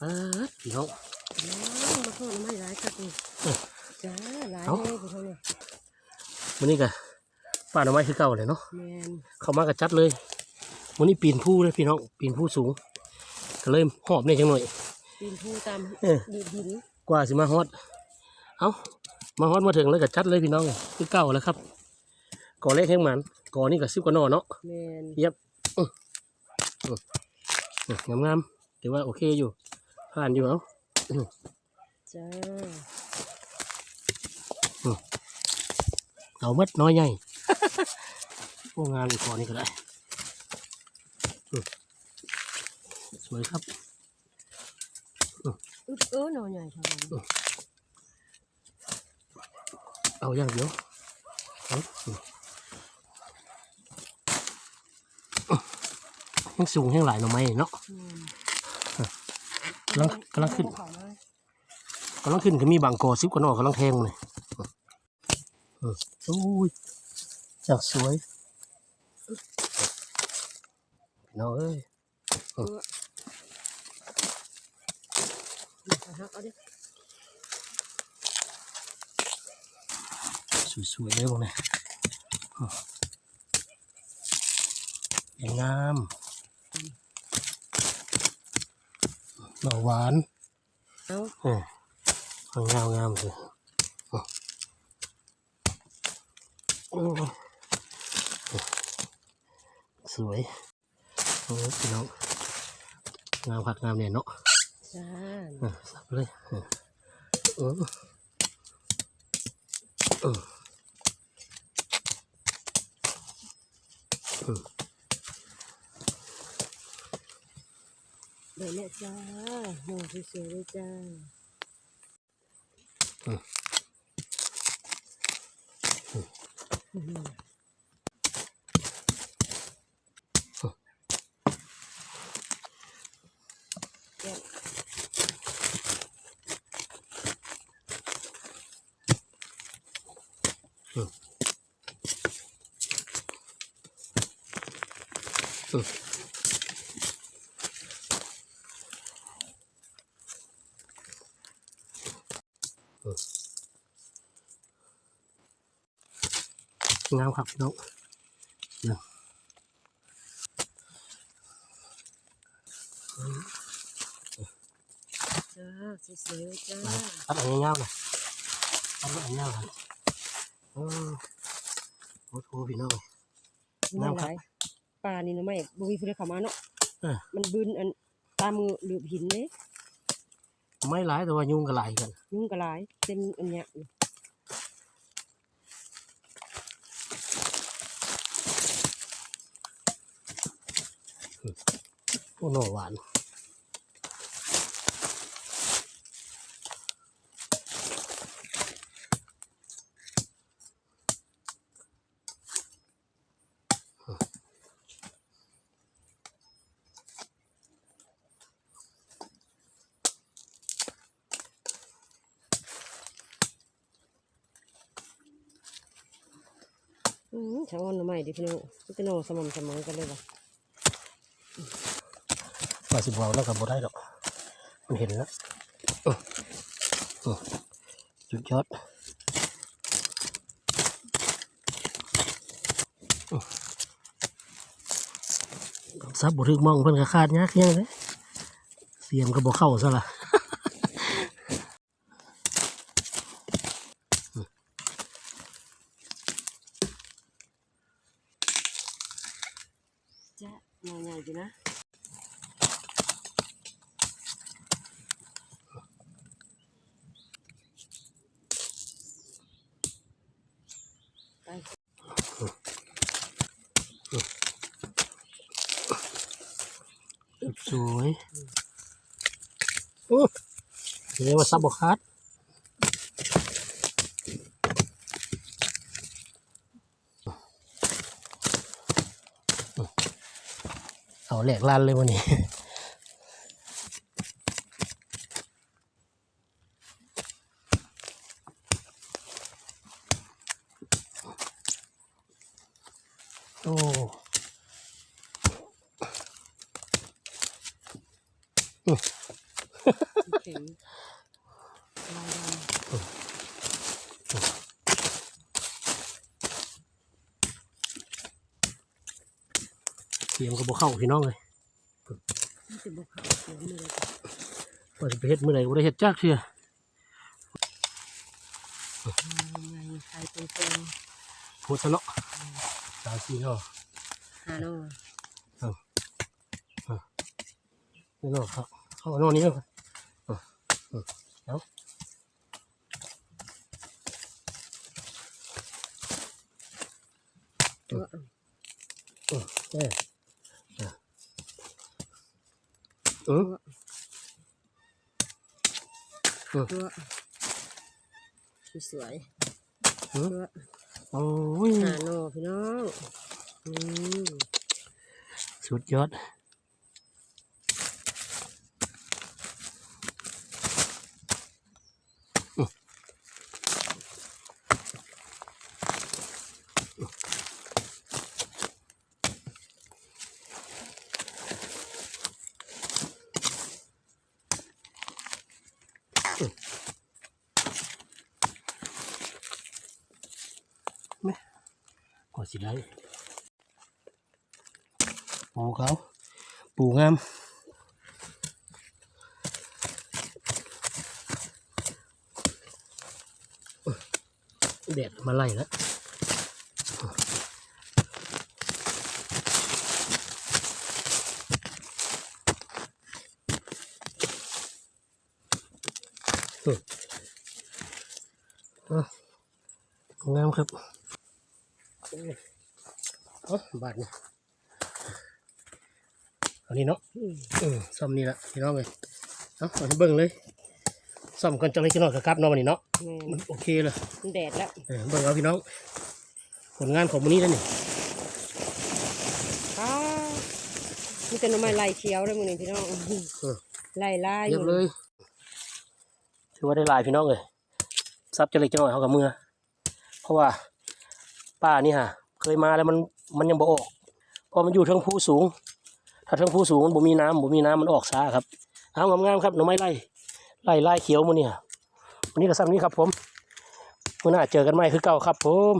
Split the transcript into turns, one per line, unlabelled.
ป๊าดพี่น้อง
น้องมาโทษไม่ร้ายครับนี่
เออ
จ้าร้าย
เอ้า
เลยพี่เท่านี้
วันนี้ก็ป่าหน่อไม้คือเก่าเลยเนาะ
แมน
เข้ามาก็จัดเลยวันนี้ปีนผู้เลยพี่น้องปีนผู้สูง ก็เลยหอบเนี่ยจังหน่อย
ปีนผู้ตาม
เออ
ดีดิน
กว่าสิมาฮอดเอามาฮอดมาถึงแล้วก็จัดเลยพี่น้องคือเก่าแล้วครับก่อเลขแห้งหมันก่อนี่ก็สิบกว่าหนอเนาะ
แมน
เย็บอื้ออื้ออื้องามๆถือว่าโอเคอยู่ ผ่านอยู่เอา
จ้า
เอาเม็ดน้อยใหญ่โอ้งามอยู่ก่อนนี่ก็ได้อื้อสวยครับ
อึ๊บเออหน่อใหญ่เท่านั้น
เอาอย่างเดียวเอาอื้อแห้งสูงแห้งหลายหน่อไม้เนาะ
แม่น
กำลังกำลังขึ้น
กำ
ลังขึ้นก็มีบางกอซิบกว่าหนอกำลังแทงเลยอื้อโอ้ยจากสวยน้องเอ้ยสวยๆเลยพวกนี้อื้ออย่างงาม หน่อหวาน
เอา
เออเอางามงามเลยอื้อโอ้ยสวยโอ้ยพี่น้องงามผักงามเนี่ยเนาะ
จ้า
เออสับเลยเออเออ เออ
เดี๋ยวเนี่ยจ้าหน่อสวยๆเลยจ้าอื้อ
งามครับน้อง
จ้าสวยๆจ้า
ตัดอันนี้ยาวๆหน่อยตัดอันนี้ยาวๆหน่อยโอ้โหพี่น้องน้ำครับ
ปลานี่นะไม่บุยผู้ใดเข้ามาเนาะมันบืนอันตามมือหลืบหินเลย
ไม่หลายแต่ว่ายุงก็หลายกัน
ยุ่งกระลายเต็มอันเนี้ยอยู่
โอ้หน่อหวาน
อืมชางอ่อนหน่อไม้ดิพี่น้องพี่น้องสม่ำเสมอกันเลยว่ะ
มาสิบวาวแล้วกับบ่ได้ดอก มันเห็นแล้วจุดยอดซับบ่ถึกมองเพิ่นก็ขาดยากยังเลยเสียมก็บ่เข้าซะละ
หน่ อใหญ่อยู่นะไป
สวยโอ้เรียกว่าซับบ่ขาด เอาแหลกลั่นเลยวันนี้โอ้
ข็งลายด
เสียงก็บ่เข้าพี่น้องเลยำ
นี่เป็นบุกเขาเขียวมือเลย
เปิดไปเฮ็ดมื้อใดบ่ได้เฮ็ดจักเทื่อ
ไงใครเป็นคน
โพดซะเนาะสามสี่เนาะ
หาโน่
นี่เนาะครับเข้าเอานอนนี้เนาะอะอะเอา
ตัว
อือเอ้ยอะ อือ
ตัวสวย
อือ
ตัว
โอ้ย
หาโน่พี่น้องอืม
สุดยอด กว่าสิได้ปูเขาปูงามแดดมาไล่แล้วอืมอะงามครับ เอ๋อบาทนี่เอานี้เนาะ
อืม
อืมซ่อมนี่ละพี่น้องเลยเอาเอาให้เบิ่งเลยซ่อมกันจังเลยจังหน่อยกับกลับเนาะวันนี้เนาะ
แม่
มันโอเคเลย
มันแดดแล้ว
เออเบิ่งเอาพี่น้องผลงานของมื้อนี้แล้วนี่
อ้ามีแต่หน่อไม้ลายเขียวเลยมึงนี่พี่น้อง
เออ
ลายลาย
เรียบเลยถือว่าได้หลายพี่น้องเลยซับจังเลยจังหน่อยเขากับมือเพราะว่า ป้านี่ฮะเคยมาแล้วมันมันยังบ่ออกเพราะมันอยู่ทางภูสูง ถ้าทางภูสูงมันบ่มีน้ำบ่มีน้ำมันออกซาครับเอางามๆครับหน่อไม้ไล่ไล่ไล่เขียวมันเนี่ยวันนี้ก็ซ้ำนี้ครับผมมื่อหน้าเจอกันใหม่คือเก่าครับผม